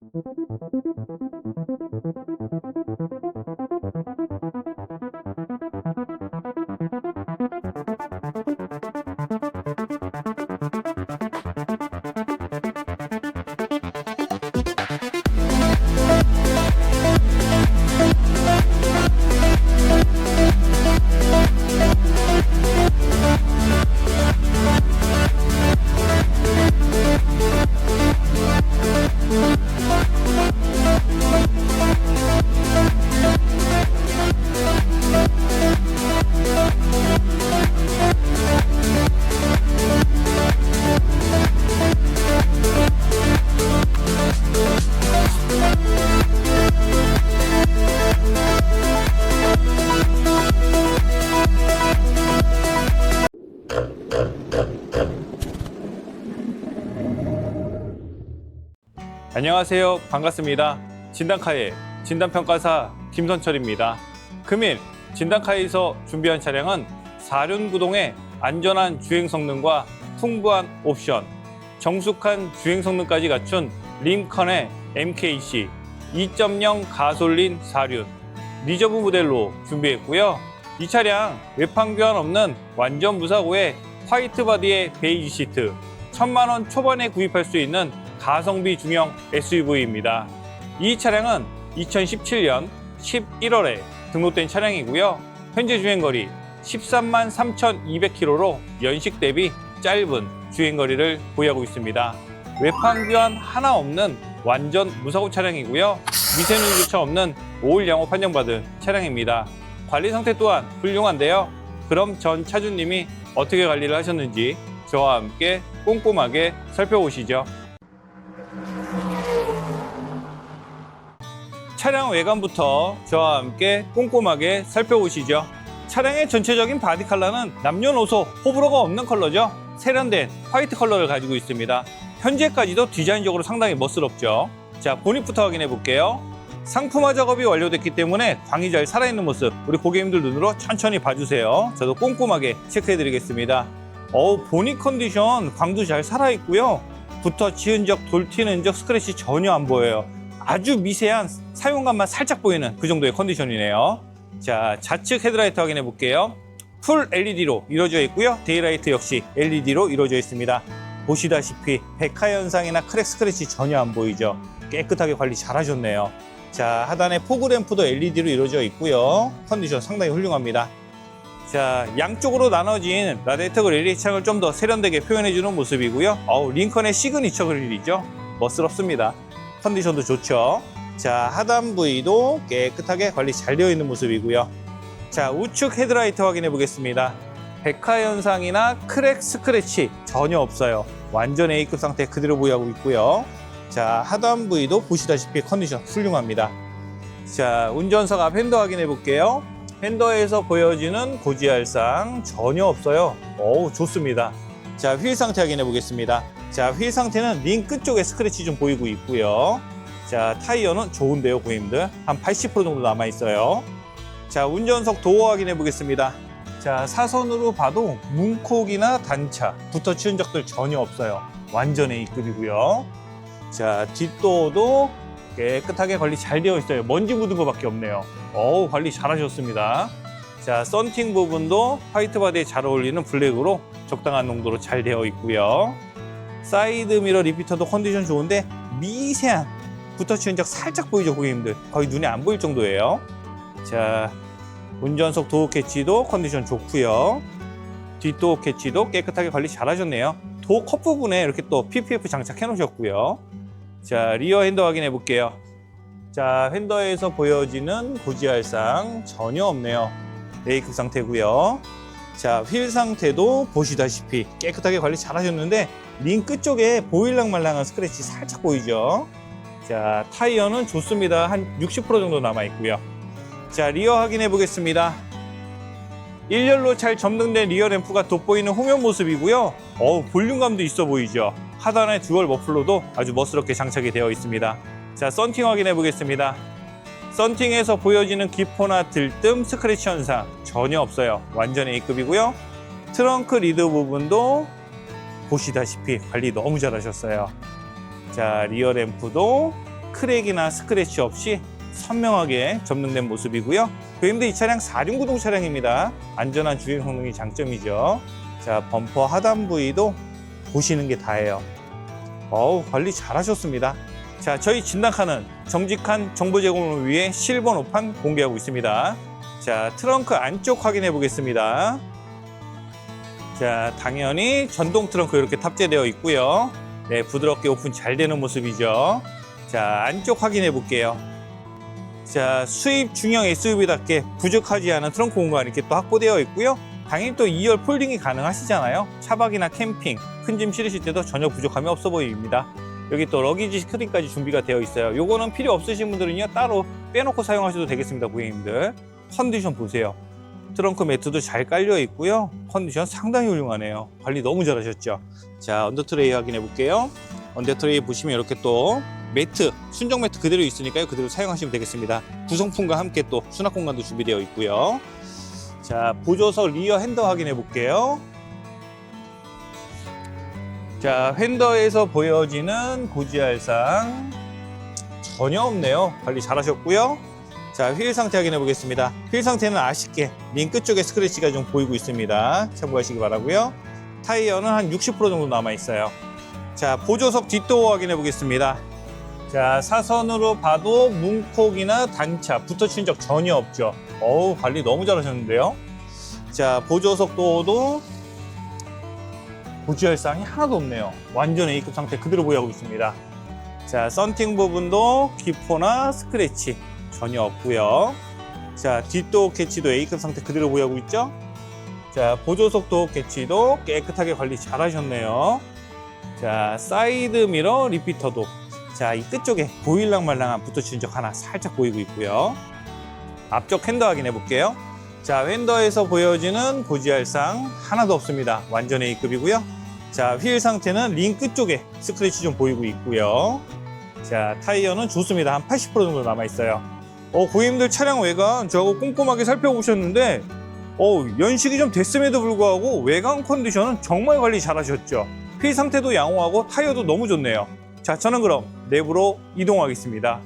フフフフ。 안녕하세요. 반갑습니다. 진단카의 진단평가사 김선철입니다. 금일 진단카에서 준비한 차량은 사륜구동의 안전한 주행 성능과 풍부한 옵션, 정숙한 주행 성능까지 갖춘 림컨의 MKC 2.0 가솔린 사륜 리저브 모델로 준비했고요. 이 차량 외판 교환 없는 완전 무사고의 화이트 바디의 베이지 시트, 천만 원 초반에 구입할 수 있는 가성비 중형 SUV입니다. 이 차량은 2017년 11월에 등록된 차량이고요. 현재 주행거리 13만 3,200km로 연식 대비 짧은 주행거리를 보유하고 있습니다. 외판 교환 하나 없는 완전 무사고 차량이고요. 미세누이조차 없는 5일 양호 판정받은 차량입니다. 관리 상태 또한 훌륭한데요. 그럼 전 차주님이 어떻게 관리를 하셨는지 저와 함께 꼼꼼하게 살펴보시죠. 차량 외관부터 저와 함께 꼼꼼하게 살펴보시죠. 차량의 전체적인 바디 컬러는 남녀노소 호불호가 없는 컬러죠. 세련된 화이트 컬러를 가지고 있습니다. 현재까지도 디자인적으로 상당히 멋스럽죠. 자, 보닛부터 확인해 볼게요. 상품화 작업이 완료됐기 때문에 광이 잘 살아있는 모습 우리 고객님들 눈으로 천천히 봐주세요. 저도 꼼꼼하게 체크해 드리겠습니다. 어우, 보닛 컨디션 광도 잘 살아있고요. 붙어 지은 적, 돌 튀는 적, 스크래치 전혀 안 보여요. 아주 미세한 사용감만 살짝 보이는 그 정도의 컨디션이네요. 자, 좌측 헤드라이트 확인해 볼게요. 풀 LED로 이루어져 있고요. 데이라이트 역시 LED로 이루어져 있습니다. 보시다시피 백화 현상이나 크랙 스크래치 전혀 안 보이죠. 깨끗하게 관리 잘 하셨네요. 자, 하단에 포그램프도 LED로 이루어져 있고요. 컨디션 상당히 훌륭합니다. 자, 양쪽으로 나눠진 라데이터 그릴이 창을 좀 더 세련되게 표현해주는 모습이고요. 어우, 링컨의 시그니처 그릴이죠. 멋스럽습니다. 컨디션도 좋죠. 자, 하단 부위도 깨끗하게 관리 잘 되어 있는 모습이고요. 자, 우측 헤드라이트 확인해 보겠습니다. 백화 현상이나 크랙 스크래치 전혀 없어요. 완전 A급 상태 그대로 보유하고 있고요. 자, 하단 부위도 보시다시피 컨디션 훌륭합니다. 자, 운전석 앞 핸더 확인해 볼게요. 핸더에서 보여지는 고지할상 전혀 없어요. 어우, 좋습니다. 자, 휠 상태 확인해 보겠습니다. 자, 휠 상태는 링 끝쪽에 스크래치 좀 보이고 있고요. 자, 타이어는 좋은데요, 고객님들. 한 80% 정도 남아 있어요. 자, 운전석 도어 확인해 보겠습니다. 자, 사선으로 봐도 문콕이나 단차, 붙어 치운 적들 전혀 없어요. 완전 A급이고요. 자, 뒷도어도 깨끗하게 관리 잘 되어 있어요. 먼지 묻은 것밖에 없네요. 어우, 관리 잘 하셨습니다. 자, 썬팅 부분도 화이트 바디에 잘 어울리는 블랙으로 적당한 농도로 잘 되어 있고요. 사이드 미러 리피터도 컨디션 좋은데 미세한 붙어 치운 적 살짝 보이죠, 고객님들? 거의 눈에 안 보일 정도예요. 자, 운전석 도어 캐치도 컨디션 좋고요. 뒷도어 캐치도 깨끗하게 관리 잘 하셨네요. 도어 컵 부분에 이렇게 또 PPF 장착해 놓으셨고요. 자, 리어 핸더 확인해 볼게요. 자, 핸더에서 보여지는 고지할상 전혀 없네요. A급 상태고요. 자, 휠 상태도 보시다시피 깨끗하게 관리 잘 하셨는데 링 끝쪽에 보일랑말랑한 스크래치 살짝 보이죠? 자, 타이어는 좋습니다. 한 60% 정도 남아 있고요. 자, 리어 확인해 보겠습니다. 일렬로 잘 점등된 리어 램프가 돋보이는 후면 모습이고요. 어우, 볼륨감도 있어 보이죠? 하단에 듀얼 머플러도 아주 멋스럽게 장착이 되어 있습니다. 자, 썬팅 확인해 보겠습니다. 썬팅에서 보여지는 기포나 들뜸, 스크래치 현상 전혀 없어요. 완전 A급이고요. 트렁크 리드 부분도 보시다시피 관리 너무 잘하셨어요. 자, 리어 램프도 크랙이나 스크래치 없이 선명하게 점등된 모습이고요. 고객님들 이 차량 4륜 구동 차량입니다. 안전한 주행 성능이 장점이죠. 자, 범퍼 하단 부위도 보시는 게 다예요. 어우, 관리 잘하셨습니다. 자, 저희 진단카는 정직한 정보 제공을 위해 실버 노판 공개하고 있습니다. 자, 트렁크 안쪽 확인해 보겠습니다. 자, 당연히 전동 트렁크 이렇게 탑재되어 있고요. 네, 부드럽게 오픈 잘 되는 모습이죠. 자, 안쪽 확인해 볼게요. 자, 수입 중형 SUV답게 부족하지 않은 트렁크 공간이 이렇게 또 확보되어 있고요. 당연히 또 2열 폴딩이 가능하시잖아요. 차박이나 캠핑, 큰 짐 실으실 때도 전혀 부족함이 없어 보입니다. 여기 또 러기지 스크린까지 준비가 되어 있어요. 요거는 필요 없으신 분들은요, 따로 빼놓고 사용하셔도 되겠습니다, 고객님들. 컨디션 보세요. 트렁크 매트도 잘 깔려 있고요. 컨디션 상당히 훌륭하네요. 관리 너무 잘하셨죠. 자, 언더트레이 확인해 볼게요. 언더트레이 보시면 이렇게 또 매트, 순정 매트 그대로 있으니까요. 그대로 사용하시면 되겠습니다. 구성품과 함께 또 수납 공간도 준비되어 있고요. 자, 보조석 리어 핸더 확인해 볼게요. 자, 핸더에서 보여지는 고지알상 전혀 없네요. 관리 잘하셨고요. 자, 휠 상태 확인해 보겠습니다. 휠 상태는 아쉽게 링 끝쪽에 스크래치가 좀 보이고 있습니다. 참고하시기 바라고요. 타이어는 한 60% 정도 남아 있어요. 자, 보조석 뒷도어 확인해 보겠습니다. 자, 사선으로 봐도 문콕이나 단차, 붙어친 적 전혀 없죠. 어우, 관리 너무 잘하셨는데요. 자, 보조석 도어도 고지혈상이 하나도 없네요. 완전 A급 상태 그대로 보유하고 있습니다. 자, 썬팅 부분도 기포나 스크래치 전혀 없고요. 자, 뒷도어 캐치도 A급 상태 그대로 보유하고 있죠. 자, 보조석 도어 캐치도 깨끗하게 관리 잘 하셨네요. 자, 사이드 미러 리피터도 자, 이 끝쪽에 보일랑 말랑한 붙어진 적 하나 살짝 보이고 있고요. 앞쪽 핸더 확인해 볼게요. 자, 핸더에서 보여지는 고지알상 하나도 없습니다. 완전 A급이고요. 자, 휠 상태는 링 끝쪽에 스크래치 좀 보이고 있고요. 자, 타이어는 좋습니다. 한 80% 정도 남아 있어요. 어, 고객님들 차량 외관 저하고 꼼꼼하게 살펴보셨는데 어, 연식이 좀 됐음에도 불구하고 외관 컨디션은 정말 관리 잘 하셨죠. 휠 상태도 양호하고 타이어도 너무 좋네요. 자, 저는 그럼 내부로 이동하겠습니다.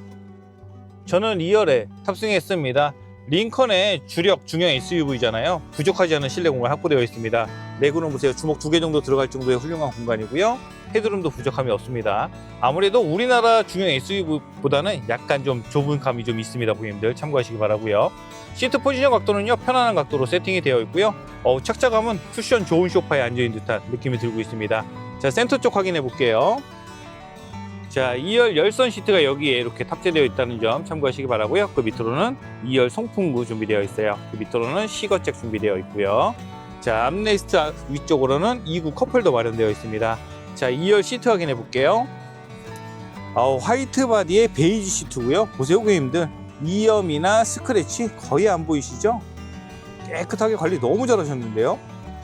저는 2열에 탑승했습니다. 링컨의 주력 중형 SUV잖아요. 부족하지 않은 실내 공간 확보되어 있습니다. 내구는 보세요. 주먹 두 개 정도 들어갈 정도의 훌륭한 공간이고요. 헤드룸도 부족함이 없습니다. 아무래도 우리나라 중형 SUV보다는 약간 좀 좁은 감이 좀 있습니다. 고객님들 참고하시기 바라고요. 시트 포지션 각도는요 편안한 각도로 세팅이 되어 있고요. 어, 착자감은 쿠션 좋은 소파에 앉아 있는 듯한 느낌이 들고 있습니다. 자 센터 쪽 확인해 볼게요. 자, 2열 열선 시트가 여기에 이렇게 탑재되어 있다는 점 참고하시기 바라고요. 그 밑으로는 2열 송풍구 준비되어 있어요. 그 밑으로는 시거잭 준비되어 있고요. 자, 암레스트 위쪽으로는 2구 컵홀더 마련되어 있습니다. 자, 2열 시트 확인해 볼게요. 아, 화이트 바디의 베이지 시트고요. 보세요, 고객님들. 이염이나 스크래치 거의 안 보이시죠? 깨끗하게 관리 너무 잘하셨는데요.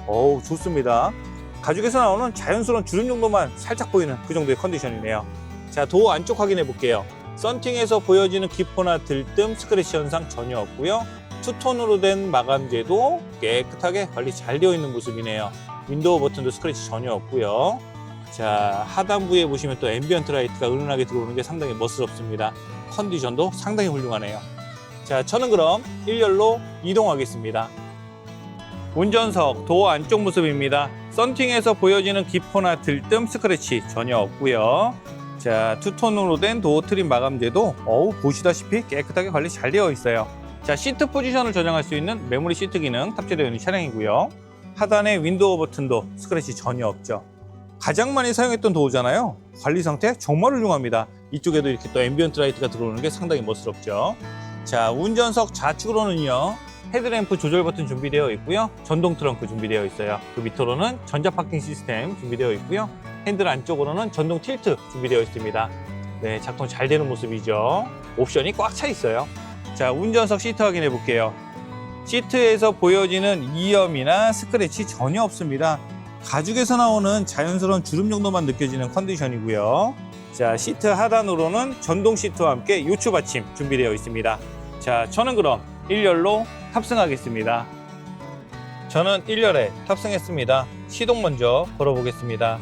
어우, 좋습니다. 가죽에서 나오는 자연스러운 주름 정도만 살짝 보이는 그 정도의 컨디션이네요. 자, 도어 안쪽 확인해 볼게요. 썬팅에서 보여지는 기포나 들뜸, 스크래치 현상 전혀 없고요. 투톤으로 된 마감재도 깨끗하게 관리 잘 되어 있는 모습이네요. 윈도우 버튼도 스크래치 전혀 없고요. 자, 하단부에 보시면 또 앰비언트 라이트가 은은하게 들어오는 게 상당히 멋스럽습니다. 컨디션도 상당히 훌륭하네요. 자, 저는 그럼 1열로 이동하겠습니다. 운전석 도어 안쪽 모습입니다. 썬팅에서 보여지는 기포나 들뜸 스크래치 전혀 없고요. 자, 투톤으로 된 도어 트림 마감재도 어우 보시다시피 깨끗하게 관리 잘 되어 있어요. 자, 시트 포지션을 조정할 수 있는 메모리 시트 기능 탑재되어 있는 차량이고요. 하단에 윈도우 버튼도 스크래치 전혀 없죠. 가장 많이 사용했던 도어잖아요. 관리 상태 정말 훌륭합니다. 이쪽에도 이렇게 또 앰비언트 라이트가 들어오는 게 상당히 멋스럽죠. 자, 운전석 좌측으로는요. 헤드램프 조절 버튼 준비되어 있고요. 전동 트렁크 준비되어 있어요. 그 밑으로는 전자 파킹 시스템 준비되어 있고요. 핸들 안쪽으로는 전동 틸트 준비되어 있습니다. 네, 작동 잘 되는 모습이죠. 옵션이 꽉 차 있어요. 자, 운전석 시트 확인해 볼게요. 시트에서 보여지는 이염이나 스크래치 전혀 없습니다. 가죽에서 나오는 자연스러운 주름 정도만 느껴지는 컨디션이고요. 자, 시트 하단으로는 전동 시트와 함께 요추 받침 준비되어 있습니다. 자, 저는 그럼 1열로 탑승하겠습니다. 저는 1열에 탑승했습니다. 시동 먼저 걸어보겠습니다.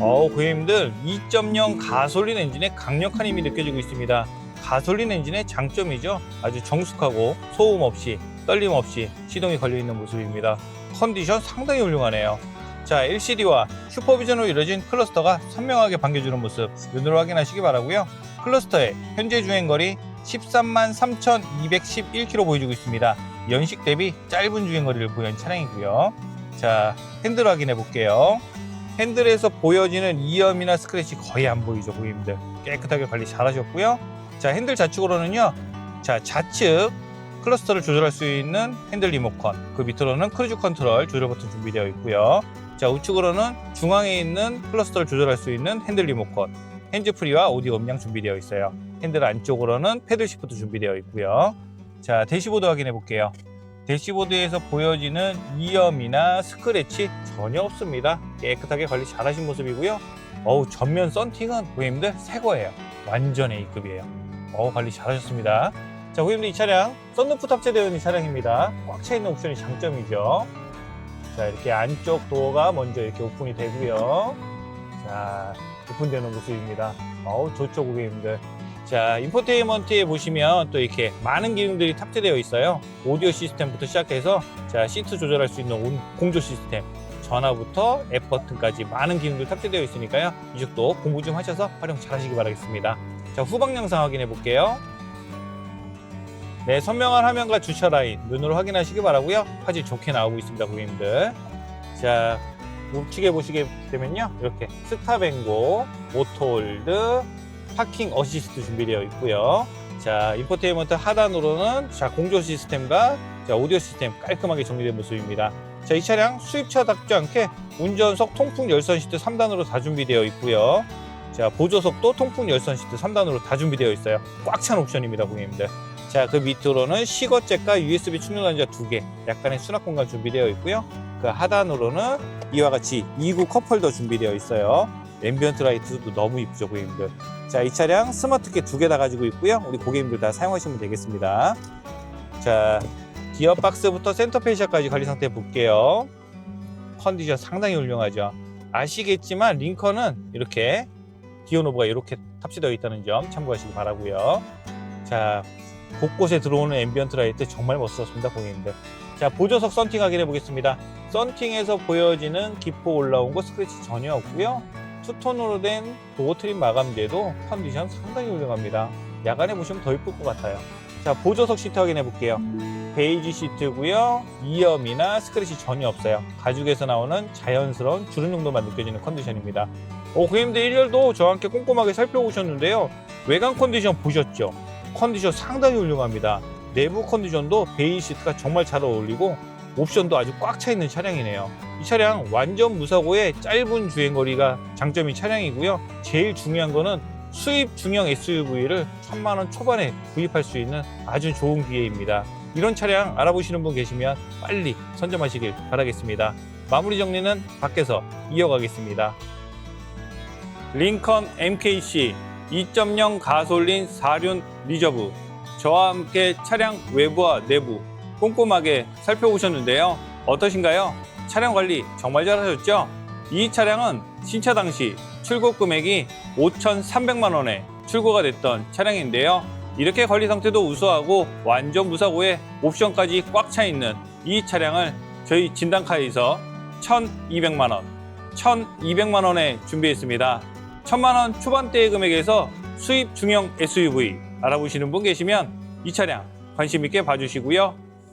어우 고객님들 2.0 가솔린 엔진의 강력한 힘이 느껴지고 있습니다. 가솔린 엔진의 장점이죠. 아주 정숙하고 소음 없이 떨림 없이 시동이 걸려 있는 모습입니다. 컨디션 상당히 훌륭하네요. 자 LCD와 슈퍼비전으로 이루어진 클러스터가 선명하게 반겨주는 모습 눈으로 확인하시기 바라고요. 클러스터의 현재 주행거리 13만 3,211km 보여주고 있습니다. 연식 대비 짧은 주행거리를 보유한 차량이고요. 자 핸들 확인해 볼게요. 핸들에서 보여지는 이염이나 스크래치 거의 안 보이죠 고객님들. 깨끗하게 관리 잘 하셨고요. 자 핸들 좌측으로는요 자 좌측 클러스터를 조절할 수 있는 핸들 리모컨. 그 밑으로는 크루즈 컨트롤 조절 버튼 준비되어 있고요. 자 우측으로는 중앙에 있는 클러스터를 조절할 수 있는 핸들 리모컨. 핸즈프리와 오디오 음량 준비되어 있어요. 핸들 안쪽으로는 패들 시프트 준비되어 있고요. 자 대시보드 확인해 볼게요 대시보드에서 보여지는 이염이나 스크래치 전혀 없습니다. 깨끗하게 관리 잘 하신 모습이고요. 어우, 전면 썬팅은 고객님들 새 거예요. 완전 A급이에요. 어우, 관리 잘 하셨습니다. 자, 고객님들 이 차량 썬루프 탑재되어 있는 차량입니다. 꽉 차 있는 옵션이 장점이죠. 자, 이렇게 안쪽 도어가 먼저 이렇게 오픈이 되고요. 자, 오픈되는 모습입니다. 어우, 좋죠, 고객님들. 자, 인포테인먼트에 보시면 또 이렇게 많은 기능들이 탑재되어 있어요. 오디오 시스템부터 시작해서 자, 시트 조절할 수 있는 온- 공조 시스템, 전화부터 앱 버튼까지 많은 기능들 탑재되어 있으니까요. 이쪽도 공부 좀 하셔서 활용 잘 하시기 바라겠습니다. 자, 후방 영상 확인해 볼게요. 네, 선명한 화면과 주차 라인 눈으로 확인하시기 바라고요. 화질 좋게 나오고 있습니다, 고객님들. 자, 우측에 보시게 되면요. 이렇게 스탑앤고, 오토홀드, 파킹 어시스트 준비되어 있고요. 자, 인포테인먼트 하단으로는 자, 공조 시스템과 자, 오디오 시스템 깔끔하게 정리된 모습입니다. 자, 이 차량 수입차답지 않게 운전석 통풍 열선 시트 3단으로 다 준비되어 있고요. 자, 보조석도 통풍 열선 시트 3단으로 다 준비되어 있어요. 꽉 찬 옵션입니다, 고객님들. 자, 그 밑으로는 시거잭과 USB 충전 단자 두 개, 약간의 수납 공간 준비되어 있고요. 그 하단으로는 이와 같이 2구 컵홀더 준비되어 있어요. 앰비언트 라이트도 너무 이쁘죠, 고객님들. 자, 이 차량 스마트키 두 개 다 가지고 있고요. 우리 고객님들 다 사용하시면 되겠습니다. 자, 기어박스부터 센터 페시아까지 관리 상태 볼게요. 컨디션 상당히 훌륭하죠. 아시겠지만 링컨은 이렇게 디오노브가 이렇게 탑재되어 있다는 점 참고하시기 바라고요. 자, 곳곳에 들어오는 앰비언트 라이트 정말 멋있었습니다, 고객님들. 자, 보조석 썬팅 확인해 보겠습니다. 썬팅에서 보여지는 기포 올라온 거 스크래치 전혀 없고요. 투톤으로 된 도어 트림 마감재도 컨디션 상당히 훌륭합니다. 야간에 보시면 더 이쁠 것 같아요. 자, 보조석 시트 확인해 볼게요. 베이지 시트고요. 이염이나 스크래치 전혀 없어요. 가죽에서 나오는 자연스러운 주름 정도만 느껴지는 컨디션입니다. 오, 고객님들 1열도 저와 함께 꼼꼼하게 살펴보셨는데요. 외관 컨디션 보셨죠? 컨디션 상당히 훌륭합니다. 내부 컨디션도 베이지 시트가 정말 잘 어울리고 옵션도 아주 꽉 차 있는 차량이네요. 이 차량 완전 무사고의 짧은 주행거리가 장점인 차량이고요. 제일 중요한 거는 수입 중형 SUV를 천만 원 초반에 구입할 수 있는 아주 좋은 기회입니다. 이런 차량 알아보시는 분 계시면 빨리 선점하시길 바라겠습니다. 마무리 정리는 밖에서 이어가겠습니다. 링컨 MKC 2.0 가솔린 4륜 리저브 저와 함께 차량 외부와 내부 꼼꼼하게 살펴보셨는데요. 어떠신가요? 차량 관리 정말 잘하셨죠? 이 차량은 신차 당시 출고 금액이 5,300만 원에 출고가 됐던 차량인데요. 이렇게 관리 상태도 우수하고 완전 무사고에 옵션까지 꽉 차 있는 이 차량을 저희 진단카에서 1,200만 원, 1,200만 원에 준비했습니다. 1,000만 원 초반대의 금액에서 수입 중형 SUV 알아보시는 분 계시면 이 차량 관심 있게 봐주시고요.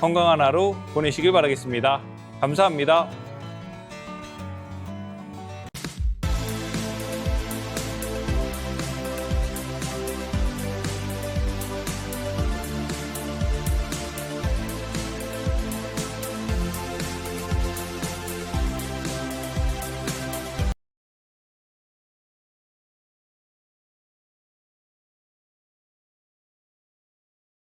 건강한 하루 보내시길 바라겠습니다. 감사합니다.